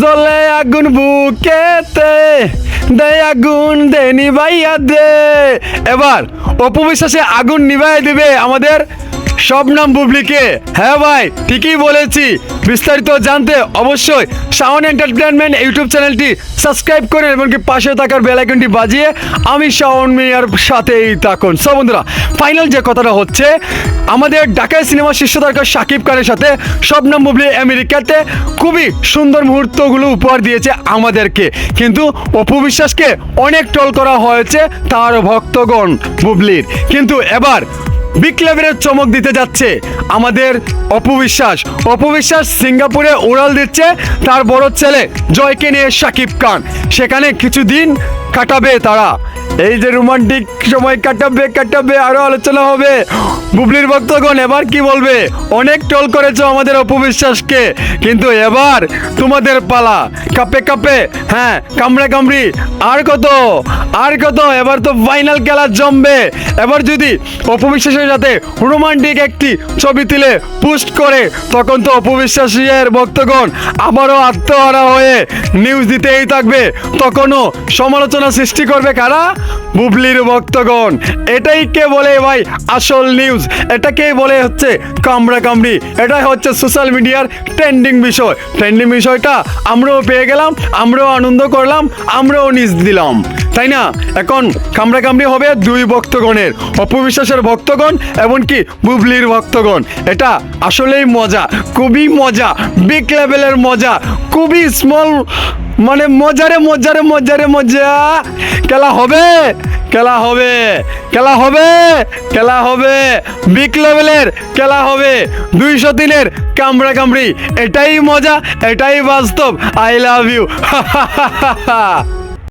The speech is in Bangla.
জ্বলে আগুন বুকেতে দে আগুন দে নিভাইয়া দে। এবার অপু বিশ্বাসে আগুন নিভাইয়া দিবে আমাদের সব নাম বুবলিকে। হ্যাঁ ভাই, ঠিকই বলেছি। বিস্তারিত জানতে অবশ্যই শাওন এন্টারটেনমেন্ট ইউটিউব চ্যানেলটি সাবস্ক্রাইব করে এমনকি পাশে থাকার বেল আইকনটি বাজিয়ে আমি শাওন মিয়ার সাথেই থাকুন। সব বন্ধুরা ফাইনাল যে কথাটা হচ্ছে আমাদের ঢাকায় সিনেমা শীর্ষ তারকা শাকিব খানের সাথে শবনম বুবলি আমেরিকাতে। খুবই সুন্দর মুহূর্তগুলো উপহার দিয়েছে আমাদেরকে। কিন্তু অপু বিশ্বাসকে অনেক ট্রল করা হয়েছে তার ভক্তগণ বুবলির। কিন্তু এবার বিগ লেভেলের চমক দিতে যাচ্ছে আমাদের অপবিশ্বাস অপবিশ্বাস সিঙ্গাপুরে উড়াল দিচ্ছে তার বড় ছেলে জয়কে নিয়ে শাকিব খান। সেখানে কিছুদিন কাটাবে তারা। এই যে রোমান্টিক সময় কাটাবে কাটাবে, আরও আলোচনা হবে। বুবলির ভক্তগণ, এবার কি বলবে? অনেক টোল করেছ আমাদের অপবিশ্বাসকে, কিন্তু এবার তোমাদের পালা। কাপে কাপে হ্যাঁ কামড়ে, কামড়ি। আর কত আর কত, এবার তো ফাইনাল খেলা জমবে। এবার যদি অপবিশ্বাসের সাথে রোমান্টিক একটি ছবি তুলে পোস্ট করে, তখন তো অপবিশ্বাসের ভক্তগণ আবারও আত্মহারা হয়ে নিউজ দিতেই থাকবে। তখনও সমালোচনা সৃষ্টি করবে কারা? বুবলির ভক্তগণ, এটাই কে বলে ভাই আসল নিউজ এটাকেই বলে হচ্ছে কামড়া কামড়ি? এটাই হচ্ছে সোশ্যাল মিডিয়ার ট্রেন্ডিং বিষয়। ট্রেন্ডিং বিষয়টা আমরাও পেয়ে গেলাম, আমরাও আনন্দ করলাম, আমরাও নিউজ দিলাম। তাই না? এখন কামড়া কামড়ি হবে দুই ভক্তগণের, অপবিশ্বাসের ভক্তগণ এমনকি বুবলির ভক্তগণ। এটা আসলেই মজা, খুবই মজা বিগ লেভেলের মজা, খুবই স্মল মানে মজারে মজারে মজারে মজা। খেলা হবে? খেলা হবে? খেলা হবে? খেলা হবে? বিগ লেভেলের খেলা হবে? দুইশো তিনের কামড়া কামড়ি। এটাই মজা, এটাই বাস্তব। I love you